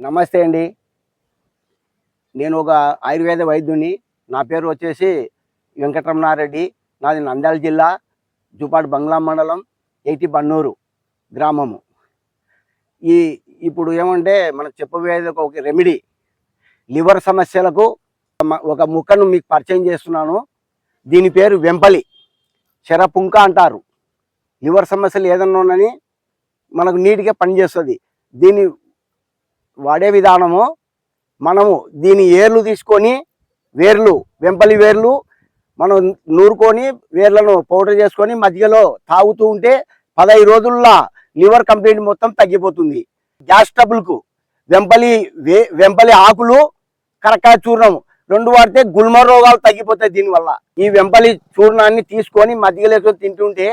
నమస్తే అండి. నేను ఒక ఆయుర్వేద వైద్యుని. నా పేరు వచ్చేసి వెంకటరమణారెడ్డి. నాది నంద్యాల జిల్లా జూపాడు బంగ్లా మండలం ఎయిటి బన్నూరు గ్రామము. ఈ ఇప్పుడు ఏమంటే మనం చెప్పబోయేది ఒక- రెమెడీ లివర్ సమస్యలకు ఒక ముక్కను మీకు పరిచయం చేస్తున్నాను. దీని పేరు వెంపలి. శరపుంక అంటారు. లివర్ సమస్యలు ఏదన్నా ఉన్నని మనకు నీట్గా పనిచేస్తుంది. దీన్ని వాడే విధానము మనము దీని ఏర్లు తీసుకొని వేర్లు వెంపలి వేర్లు మనం నూరుకొని వేర్లను పౌడర్ చేసుకొని మధ్యలో తాగుతూ ఉంటే పదహైదు రోజుల్లో లివర్ కంప్లైంట్ మొత్తం తగ్గిపోతుంది. గ్యాస్ ట్రబుల్కు వెంపలి వే వెంపలి ఆకులు కరక్కాయ చూర్ణం రెండు వాడితే గుల్మ రోగాలు తగ్గిపోతాయి దీనివల్ల. ఈ వెంపలి చూర్ణాన్ని తీసుకొని మధ్యలో తింటుంటే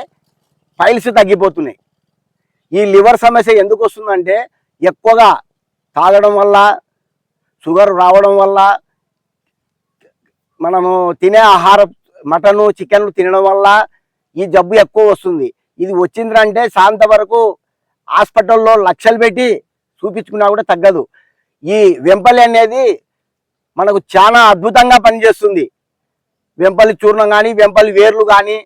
ఫైల్స్ తగ్గిపోతున్నాయి. ఈ లివర్ సమస్య ఎందుకు వస్తుందంటే ఎక్కువగా తాగడం వల్ల షుగర్ రావడం వల్ల మనము తినే ఆహారం మటను చికెన్లు తినడం వల్ల ఈ జబ్బు ఎక్కువ వస్తుంది. ఇది వచ్చిందంటే శాంత వరకు హాస్పిటల్లో లక్షలు పెట్టి చూపించుకున్నా కూడా తగ్గదు. ఈ వెంపలి అనేది మనకు చాలా అద్భుతంగా పనిచేస్తుంది. వెంపలి చూర్ణం కానీ వెంపలి వేర్లు కానీ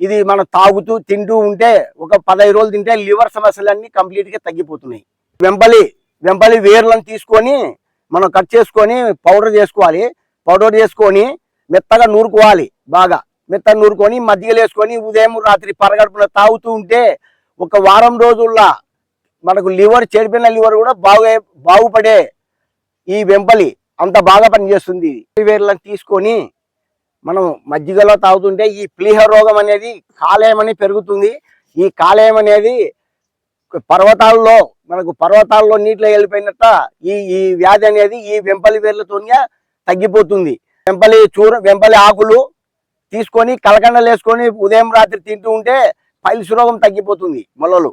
ఇది మనం తాగుతూ తింటూ ఉంటే ఒక పదహైదు రోజులు తింటే లివర్ సమస్యలన్నీ కంప్లీట్గా తగ్గిపోతున్నాయి. వెంపలి వెంపలి వేర్లను తీసుకొని మనం కట్ చేసుకొని పౌడర్ చేసుకోవాలి. పౌడర్ చేసుకొని మెత్తగా నూరుకోవాలి బాగా. మెత్తగా నూరుకొని మధ్యలో వేసుకొని ఉదయం రాత్రి పరగడుపున తాగుతూ ఉంటే ఒక వారం రోజుల్లో మనకు లివర్ చెడిపోయిన లివర్ కూడా బాగా బాగుపడే ఈ వెంపలి అంత బాగా పనిచేస్తుంది. వేర్లను తీసుకొని మనం మజ్జిగలో తాగుతుంటే ఈ ప్లీహ రోగం అనేది కాలేయం అని పెరుగుతుంది. ఈ కాలేయం అనేది పర్వతాల్లో మనకు పర్వతాల్లో నీటిలో వెళ్ళిపోయినట్ట ఈ ఈ వ్యాధి అనేది ఈ వెంపలి వేర్లతోనే తగ్గిపోతుంది. వెంపలి చూర వెంపలి ఆకులు తీసుకొని కలకండలు వేసుకొని ఉదయం రాత్రి తింటూ ఉంటే పైల్స్ రోగం తగ్గిపోతుంది మొలలు.